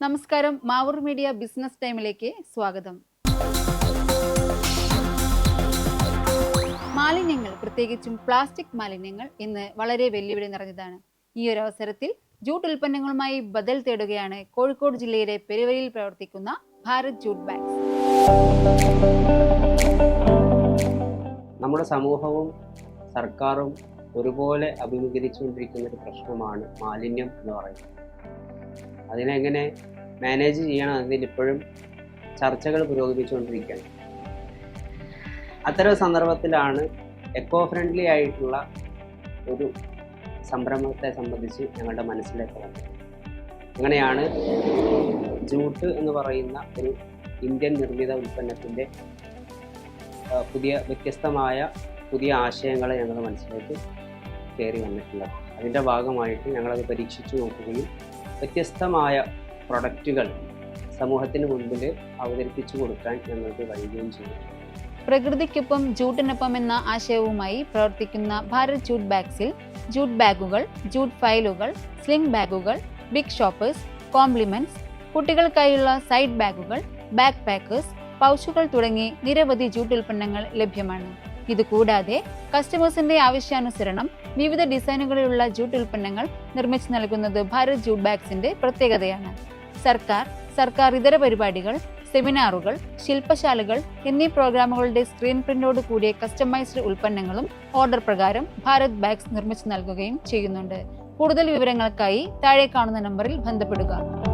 നമസ്കാരം. Mavoor media business ടൈമിലേക്ക് സ്വാഗതം. മാലിന്യങ്ങൾ പ്രത്യേകിച്ചും പ്ലാസ്റ്റിക് മാലിന്യങ്ങൾ ഇന്ന് വളരെ വെല്ലുവിളി നിറഞ്ഞതാണ്. ഈ ഒരു അവസരത്തിൽ ജൂട്ട് ഉൽപ്പന്നങ്ങളുമായി ബദൽ തേടുകയാണ് കോഴിക്കോട് ജില്ലയിലെ പെരുവരിയിൽ പ്രവർത്തിക്കുന്ന ഭാരത് ജൂട്ട് ബാഗ്സ്. നമ്മുടെ സമൂഹവും സർക്കാരും ഒരുപോലെ അഭിമുഖീകരിച്ചുകൊണ്ടിരിക്കുന്ന ഒരു പ്രശ്നമാണ് മാലിന്യം എന്ന് പറയുന്നത്. അതിനെങ്ങനെ മാനേജ് ചെയ്യണം എന്നതിൽ ഇപ്പോഴും ചർച്ചകൾ പുരോഗമിച്ചുകൊണ്ടിരിക്കുകയാണ്. അത്തരം സന്ദർഭത്തിലാണ് എക്കോ ഫ്രണ്ട്ലി ആയിട്ടുള്ള ഒരു സംരംഭത്തെ സംബന്ധിച്ച് ഞങ്ങളുടെ മനസ്സിലേക്ക് വന്നത്. അങ്ങനെയാണ് ജൂട്ട് എന്ന് പറയുന്ന ഒരു ഇന്ത്യൻ നിർമ്മിത ഉൽപ്പന്നത്തിന്റെ പുതിയ വ്യത്യസ്തമായ പുതിയ ആശയങ്ങളെ ഞങ്ങളുടെ മനസ്സിലേക്ക് കയറി വന്നിട്ടുള്ളത്. അതിന്റെ ഭാഗമായിട്ട് ഞങ്ങളത് പരീക്ഷിച്ചു നോക്കുകയും വ്യത്യസ്തമായ പ്രൊഡക്റ്റുകൾ സമൂഹത്തിന് മുൻപിൽ അവതരിപ്പിച്ചു കൊടുക്കാൻ ഞങ്ങൾക്ക് കഴിയുകയും ചെയ്യും പ്രകൃതിക്കൊപ്പം ജൂട്ടിനൊപ്പം എന്ന ആശയവുമായി പ്രവർത്തിക്കുന്ന ഭാരത് ജൂട്ട് ബാഗ്സിൽ ജൂട്ട് ബാഗുകൾ ജൂട്ട് ഫയലുകൾ സ്ലിംഗ് ബാഗുകൾ ബിഗ് ഷോപ്പേഴ്സ് കോംപ്ലിമെന്റ്സ് കുട്ടികൾക്കായുള്ള സൈഡ് ബാഗുകൾ ബാക്ക് പാക്കേഴ്സ് പൗച്ചുകൾ തുടങ്ങി നിരവധി ജൂട്ട് ഉൽപ്പന്നങ്ങൾ ലഭ്യമാണ്. ഇതുകൂടാതെ കസ്റ്റമേഴ്സിന്റെ ആവശ്യാനുസരണം വിവിധ ഡിസൈനുകളിലുള്ള ജൂട്ട് ഉൽപ്പന്നങ്ങൾ നിർമ്മിച്ചു നൽകുന്നത് ഭാരത് ജൂട്ട് ബാഗ്സിന്റെ പ്രത്യേകതയാണ്. സർക്കാർ സർക്കാർ ഇതര പരിപാടികൾ സെമിനാറുകൾ ശില്പശാലകൾ എന്നീ പ്രോഗ്രാമുകളുടെ സ്ക്രീൻ പ്രിന്റോട് കൂടിയ കസ്റ്റമൈസ്ഡ് ഉൽപ്പന്നങ്ങളും ഓർഡർ പ്രകാരം ഭാരത് ബാഗ്സ് നിർമ്മിച്ചു നൽകുകയും ചെയ്യുന്നുണ്ട്. കൂടുതൽ വിവരങ്ങൾക്കായി താഴെ കാണുന്ന നമ്പറിൽ ബന്ധപ്പെടുക.